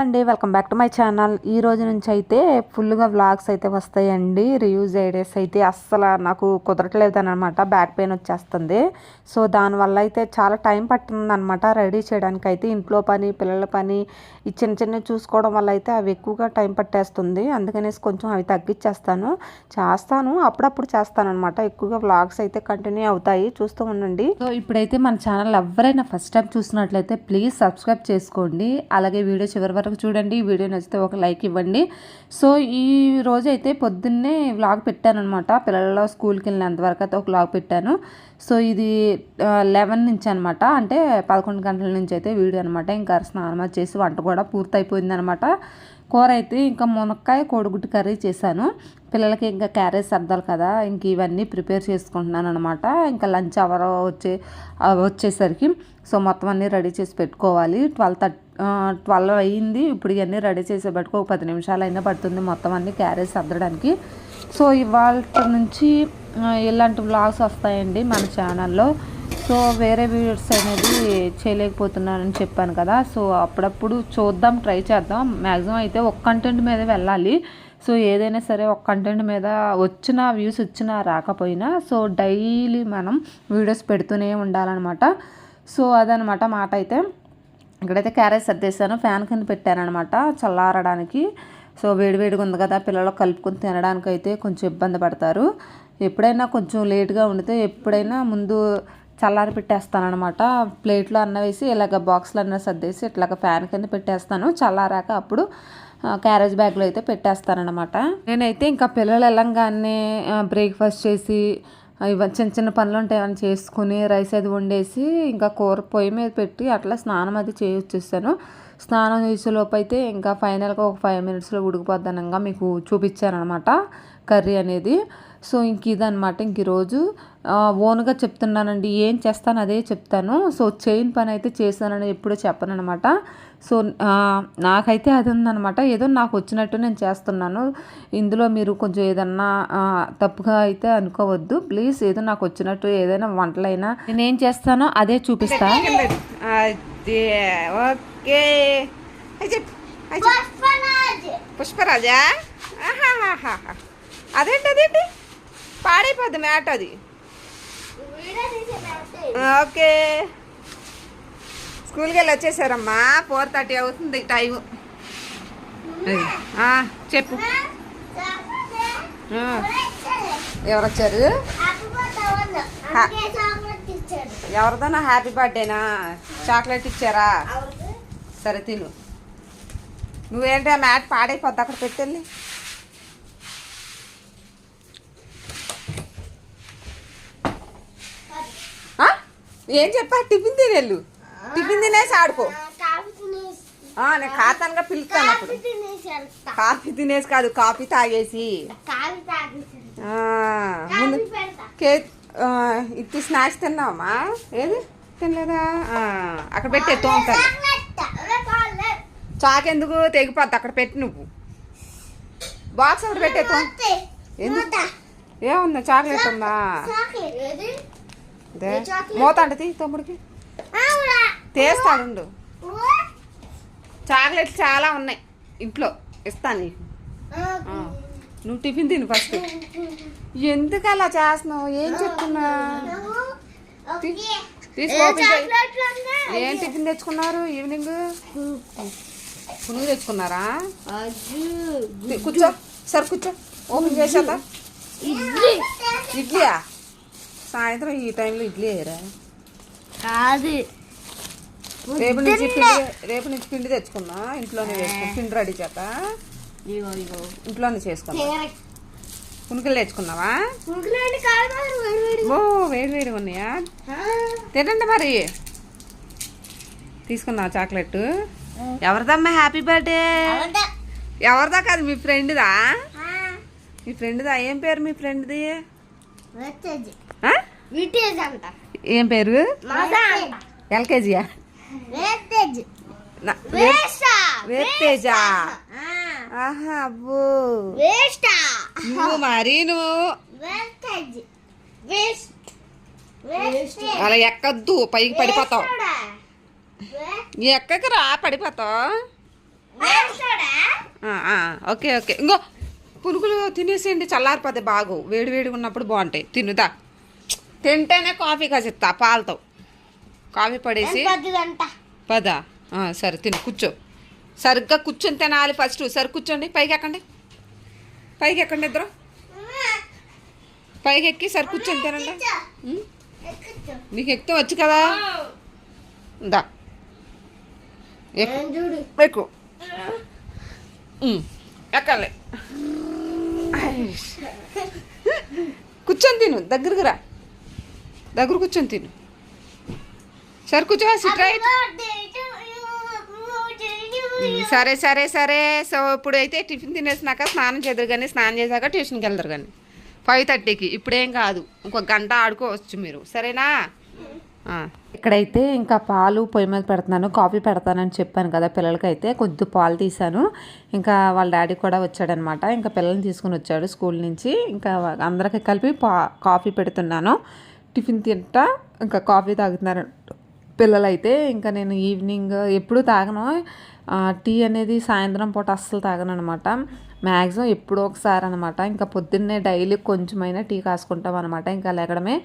అండి welcome back to my channel. ఈ రోజు నుంచి అయితే ఫుల్గా వ్లాగ్స్ అయితే వస్తాయండి. రియూజ్ ఐడియాస్ అయితే అస్సలు నాకు కుదరట్లేదు అనమాట బ్యాక్ పెయిన్ వచ్చేస్తుంది. సో దానివల్ల అయితే చాలా టైం పట్టింది అనమాట రెడీ చేయడానికి అయితే ఇంట్లో పని పిల్లల పని ఈ చిన్న చిన్నవి చూసుకోవడం వల్ల అయితే అవి ఎక్కువగా టైం పట్టేస్తుంది. అందుకనేసి కొంచెం అవి తగ్గించేస్తాను చేస్తాను. అప్పుడప్పుడు చేస్తాను అనమాట ఎక్కువగా వ్లాగ్స్ అయితే కంటిన్యూ అవుతాయి. చూస్తూ ఉండండి. సో ఇప్పుడైతే మన ఛానల్ ఎవరైనా ఫస్ట్ టైం చూసినట్లయితే ప్లీజ్ సబ్స్క్రైబ్ చేసుకోండి. అలాగే వీడియో చివరి వరకు చూడండి ఈ వీడియో నచ్చితే ఒక లైక్ ఇవ్వండి. సో ఈ రోజు అయితే పొద్దున్నే వ్లాగ్ పెట్టాను అనమాట పిల్లల స్కూల్కి వెళ్ళినంత వరకు అయితే ఒక వ్లాగ్ పెట్టాను. సో ఇది లెవెన్ నుంచి అనమాట అంటే పదకొండు గంటల నుంచి అయితే వీడియో అనమాట ఇంకా స్నానం చేసి వంట కూడా పూర్తయిపోయింది అనమాట కూర అయితే ఇంకా మునక్కాయ కోడిగుడ్డు కర్రీ చేశాను. పిల్లలకి ఇంకా క్యారేజ్ సర్దాలి కదా ఇంక ఇవన్నీ ప్రిపేర్ చేసుకుంటున్నాను అనమాట ఇంకా లంచ్ అవర్ వచ్చే వచ్చేసరికి. సో మొత్తం అన్నీ రెడీ చేసి పెట్టుకోవాలి. ట్వెల్వ్ థర్టీ ట్వెల్వ్ అయ్యింది. ఇప్పుడు ఇవన్నీ రెడీ చేసే పెట్టుకో ఒక పది నిమిషాలు అయినా పడుతుంది. మొత్తం అన్నీ క్యారేజ్ సర్దడానికి. సో ఇవాళ నుంచి ఇలాంటి వ్లాగ్స్ వస్తాయండి మన ఛానల్లో సో వేరే వీడియోస్ అనేది చేయలేకపోతున్నానని చెప్పాను కదా. సో అప్పుడప్పుడు చూద్దాం ట్రై చేద్దాం. మ్యాక్సిమం అయితే ఒక కంటెంట్ మీద వెళ్ళాలి. సో ఏదైనా సరే ఒక కంటెంట్ మీద వచ్చిన వ్యూస్ వచ్చినా రాకపోయినా సో డైలీ మనం వీడియోస్ పెడుతూనే ఉండాలన్నమాట. సో అదనమాట మాట అయితే ఇక్కడైతే క్యారెట్ సర్దేశాను ఫ్యాన్ కింద పెట్టానమాట చల్లారడానికి. సో వేడివేడిగా ఉంది కదా పిల్లలు కలుపుకొని తినడానికి అయితే కొంచెం ఇబ్బంది పడతారు. ఎప్పుడైనా కొంచెం లేట్గా ఉండితే ఎప్పుడైనా ముందు చల్లారి పెట్టేస్తానమాట ప్లేట్లో అన్న వేసి ఇలాగ బాక్స్లో అన్న సర్దేసి ఇట్లాగ ఫ్యాన్ కింద పెట్టేస్తాను. చల్లారాక అప్పుడు క్యారేజ్ బ్యాగ్లో అయితే పెట్టేస్తానమాట నేనైతే ఇంకా పిల్లలు వెళ్ళంగానే బ్రేక్ఫాస్ట్ చేసి ఇవ చిన్న చిన్న పనులు ఉంటాయి అవన్నీ చేసుకుని రైస్ అది వండేసి ఇంకా కూర పొయ్యి మీద పెట్టి అట్లా స్నానం అది చేయొచ్చేసాను స్నానం చేసేలోపు అయితే ఇంకా ఫైనల్గా ఒక ఫైవ్ మినిట్స్లో ఉడికిపోద్దనంగా మీకు చూపించాను అనమాట కర్రీ అనేది. సో ఇంక ఇదనమాట ఇంక ఈరోజు ఓన్గా చెప్తున్నానండి ఏం చేస్తాను అదే చెప్తాను. సో చైన్ పని అయితే చేశానని ఎప్పుడూ చెప్పను అనమాట సో నాకైతే అది ఉందనమాట ఏదో నాకు వచ్చినట్టు నేను చేస్తున్నాను. ఇందులో మీరు కొంచెం ఏదన్నా తప్పుగా అయితే అనుకోవద్దు. ప్లీజ్ ఏదో నాకు వచ్చినట్టు ఏదైనా వంటలైనా నేను ఏం చేస్తానో అదే చూపిస్తా. ఓకే. పుష్పరాజా. అదేంటి అదేంటి? పాడైపోద్ది మ్యాట్ అది. ఓకే. స్కూల్కి వెళ్ళి వచ్చేసారమ్మా. ఫోర్ థర్టీ అవుతుంది టైం ఆ, చెప్పు. ఆ, ఎవరు వచ్చారు ఎవరిదోనా హ్యాపీ బర్త్డేనా చాక్లెట్ ఇచ్చారా? సరే తిను. నువ్వేంటి ఆ మ్యాట్ పాడైపోద్ది? అక్కడ పెట్టెళ్ళి ఆ? ఏం చెప్పా? టిఫిన్ తినేళ్ళు. టిఫిన్ తినేసి ఆడుకో. నేను ఖాతానుగా పిలుస్తాను అప్పుడు. కాఫీ తినేసి కాదు కాఫీ తాగేసి. ముందు కేక్ ఇది స్నాక్స్ తిన్నావమ్మా? ఏది? తినలేదా? అక్కడ పెట్టే తోముతాను చాకెందుకు తెగిపోద్ది? అక్కడ పెట్టి నువ్వు. బాక్స్ అక్కడ పెట్టే ఎందుకు? ఏముందా? చాక్లెట్ ఉందా? మూత అంటే తీ తమ్ముడికి. తీస్తాడు. చాక్లెట్లు చాలా ఉన్నాయి. ఇంట్లో ఇస్తాను నీకు. నువ్వు టిఫిన్ తిను ఫస్ట్. ఎందుకు అలా చేస్తున్నావు? ఏం చెప్తున్నా. ఏం టిఫిన్ తెచ్చుకున్నారు ఈవినింగ్? పునుగు తెచ్చుకున్నారా? కూర్చో. సరే కూర్చో. ఓపెన్ చేసేదా ఇడ్లీయా? సాయంత్రం ఈ టైంలో ఇడ్లీ అయ్యారా కాదు. రేపు నుంచి పిండి రేపు నుంచి పిండి తెచ్చుకున్నా ఇంట్లోనే వేసుకున్నా పిండి రెడీ చేత. ఇంట్లోనే చేసుకున్నా పునుకులు తెచ్చుకున్నావా వేడి వేడి ఓ వేడి వేడిగా ఉన్నాయా? తినండి మరి. తీసుకున్నావా చాక్లెట్ ఎవరిదమ్మా హ్యాపీ బర్త్డే? ఎవరిదా? కాదు మీ ఫ్రెండ్దా? మీ ఫ్రెండ్దా? ఏం పేరు మీ ఫ్రెండ్ది? ఏం పేరు? ఎల్కేజీయా వేస్తేజా ఆహా అబ్బో. వేస్టా. నువ్వు మరి నువ్వు? అలా ఎక్కద్దు పైకి పడిపోతావు. ఎక్కకి రా పడిపోతావు. Okay okay. ఇంకో పునుగులు తినేసేయండి చల్లారిపోతే బాగు. వేడి వేడిగా ఉన్నప్పుడు బాగుంటాయి. తినుదా తింటేనే కాఫీ కాసిస్తా పాలతో. కాఫీ పడేసి పది. సరే తిను కూర్చో. సరిగ్గా కూర్చొని తినాలి ఫస్ట్ సరే కూర్చోండి పైకి ఎక్కండి. పైకి ఎక్కండి ఇద్దరు. పైకి ఎక్కి సరే కూర్చొని తినండి. నీకు ఎక్కితే వచ్చు కదా? దా. ఎక్కు నేను చూడు? ఎక్కు ఉం, ఎక్కాలి. కూర్చొని తిను దగ్గరకు రా. దగ్గర కూర్చొని తిను. సరే కూర్చో సిట్ రైట్ సరే సరే సరే. సో ఇప్పుడు అయితే టిఫిన్ తినేసినాక స్నానం చేద్దరు కానీ స్నానం చేశాక ట్యూషన్కి వెళ్తారు కానీ. ఫైవ్ థర్టీకి ఇప్పుడేం కాదు. ఇంకొక గంట ఆడుకోవచ్చు మీరు. సరేనా? ఆ. ఇక్కడైతే ఇంకా పాలు పొయ్యి మీద పెడుతున్నాను కాఫీ పెడతానని చెప్పాను కదా పిల్లలకైతే. కొద్ది పాలు తీసాను ఇంకా వాళ్ళ డాడీ కూడా వచ్చాడనమాట. ఇంకా పిల్లల్ని తీసుకుని వచ్చాడు స్కూల్ నుంచి. ఇంకా అందరికి కలిపి పా కాఫీ పెడుతున్నాను. టిఫిన్ తింటా ఇంకా కాఫీ తాగుతున్నారు. పిల్లలైతే ఇంకా నేను ఈవినింగ్ ఎప్పుడు తాగను. టీ అనేది సాయంత్రం పూట అస్సలు తాగను అనమాట మ్యాక్సిమం ఎప్పుడో ఒకసారి అనమాట ఇంకా పొద్దున్నే డైలీ కొంచెమైనా టీ కాసుకుంటాం అనమాట ఇంకా లేగడమే.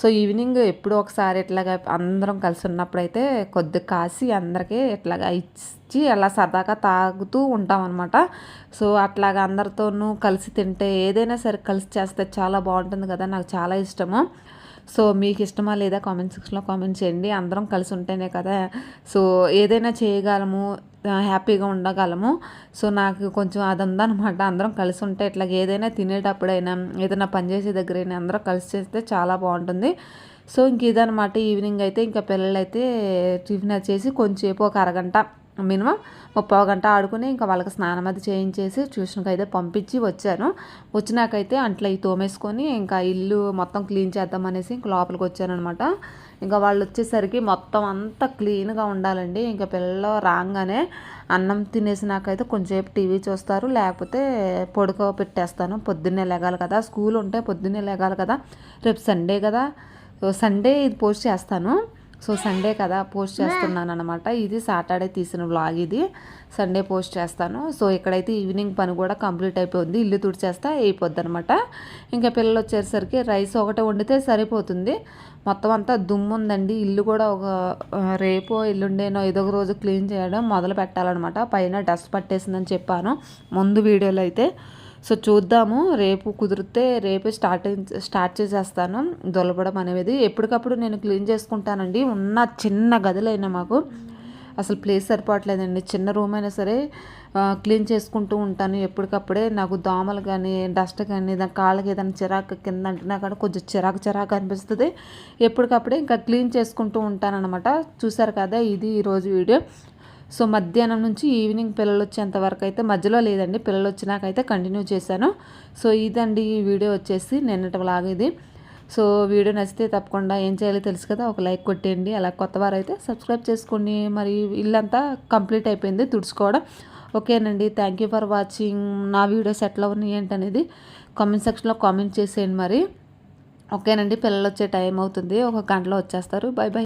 సో ఈవినింగ్ ఎప్పుడో ఒకసారి ఇట్లాగా అందరం కలిసి ఉన్నప్పుడైతే కొద్ది కాసి అందరికీ ఇట్లాగా ఇచ్చి అలా సరదాగా తాగుతూ ఉంటాం అనమాట సో అట్లాగా అందరితోనూ కలిసి తింటే ఏదైనా సరే కలిసి చేస్తే చాలా బాగుంటుంది కదా నాకు చాలా ఇష్టము. సో మీకు ఇష్టమా లేదా కామెంట్ సెక్షన్లో కామెంట్ చేయండి. అందరం కలిసి ఉంటేనే కదా. సో ఏదైనా చేయగలము హ్యాపీగా ఉండగలము. సో నాకు కొంచెం అది ఉందన్నమాట అందరం కలిసి ఉంటే ఇట్లా ఏదైనా తినేటప్పుడైనా ఏదైనా పని చేసే దగ్గరైనా అందరం కలిసి చేస్తే చాలా బాగుంటుంది. సో ఇంక ఇదనమాట ఈవినింగ్ అయితే ఇంకా పిల్లలు అయితే టిఫిన్ వచ్చేసి కొంచెంసేపు ఒక అరగంట మినిమం ముప్పై గంట ఆడుకుని ఇంకా వాళ్ళకి స్నానం అది చేయించేసి ట్యూషన్కి అయితే పంపించి వచ్చాను. వచ్చినాకైతే అంట్లో ఈ తోమేసుకొని ఇంకా ఇల్లు మొత్తం క్లీన్ చేద్దామనేసి ఇంక లోపలికి వచ్చానమాట ఇంకా వాళ్ళు వచ్చేసరికి మొత్తం అంతా క్లీన్గా ఉండాలండి. ఇంకా పిల్లలు రాగానే అన్నం తినేసినాకైతే కొంచెంసేపు టీవీ చూస్తారు. లేకపోతే పొడుకో పెట్టేస్తాను. పొద్దున్నే లెగాలి కదా. స్కూల్ ఉంటే పొద్దున్నే లెగాలి కదా. రేపు సండే కదా. సండే ఇది పోస్ట్ చేస్తాను. సో సండే కదా పోస్ట్ చేస్తున్నాను అనమాట ఇది సాటర్డే తీసిన వ్లాగ్ ఇది. సండే పోస్ట్ చేస్తాను. సో ఇక్కడైతే ఈవినింగ్ పని కూడా కంప్లీట్ అయిపోయింది. ఇల్లు తుడిచేస్తే అయిపోద్ది అనమాట ఇంకా పిల్లలు వచ్చేసరికి రైస్ ఒకటే వండితే సరిపోతుంది. మొత్తం అంతా దుమ్ము ఉందండి. ఇల్లు కూడా ఒక రేపో ఎల్లుండేనో ఏదో ఒక రోజు క్లీన్ చేయడం మొదలు పెట్టాలన్నమాట. పైన డస్ట్ పట్టేసిందని చెప్పాను. ముందు వీడియోలో అయితే సో చూద్దాము. రేపు కుదిరితే రేపే స్టార్ట్ స్టార్ట్ చేసేస్తాను. దొలపడం అనేది ఎప్పటికప్పుడు నేను క్లీన్ చేసుకుంటానండి. ఉన్న చిన్న గదులైనా మాకు అసలు ప్లేస్ సరిపోవట్లేదండి. చిన్న రూమ్ అయినా సరే క్లీన్ చేసుకుంటూ ఉంటాను. ఎప్పటికప్పుడే నాకు దోమలు కానీ డస్ట్ కానీ దాని కాళ్ళకి ఏదైనా చిరాకు కింద అంటున్నా కానీ కొంచెం చిరాకు చిరాకు అనిపిస్తుంది. ఎప్పటికప్పుడే ఇంకా క్లీన్ చేసుకుంటూ ఉంటానన్నమాట. చూసారు కదా ఇది ఈరోజు వీడియో. సో మధ్యాహ్నం నుంచి ఈవినింగ్ పిల్లలు వచ్చేంత వరకు అయితే మధ్యలో లేదండి. పిల్లలు వచ్చినాకైతే కంటిన్యూ చేశాను. సో ఇదండి ఈ వీడియో వచ్చేసి నిన్నటి వ్లాగ్ ఇది. సో వీడియో నచ్చితే తప్పకుండా ఏం చేయాలో తెలుసు కదా ఒక లైక్ కొట్టేయండి. అలా కొత్త వారైతే సబ్స్క్రైబ్ చేసుకొని మరి ఇల్లంతా కంప్లీట్ అయిపోయింది తుడుచుకోవడం. ఓకేనండి. థ్యాంక్ యూ ఫర్ వాచింగ్ నా వీడియోస్ ఎట్లా ఉన్నాయి ఏంటనేది కామెంట్ సెక్షన్లో కామెంట్ చేసేయండి మరి. ఓకేనండి. పిల్లలు వచ్చే టైం అవుతుంది. ఒక గంటలో వచ్చేస్తారు. Bye bye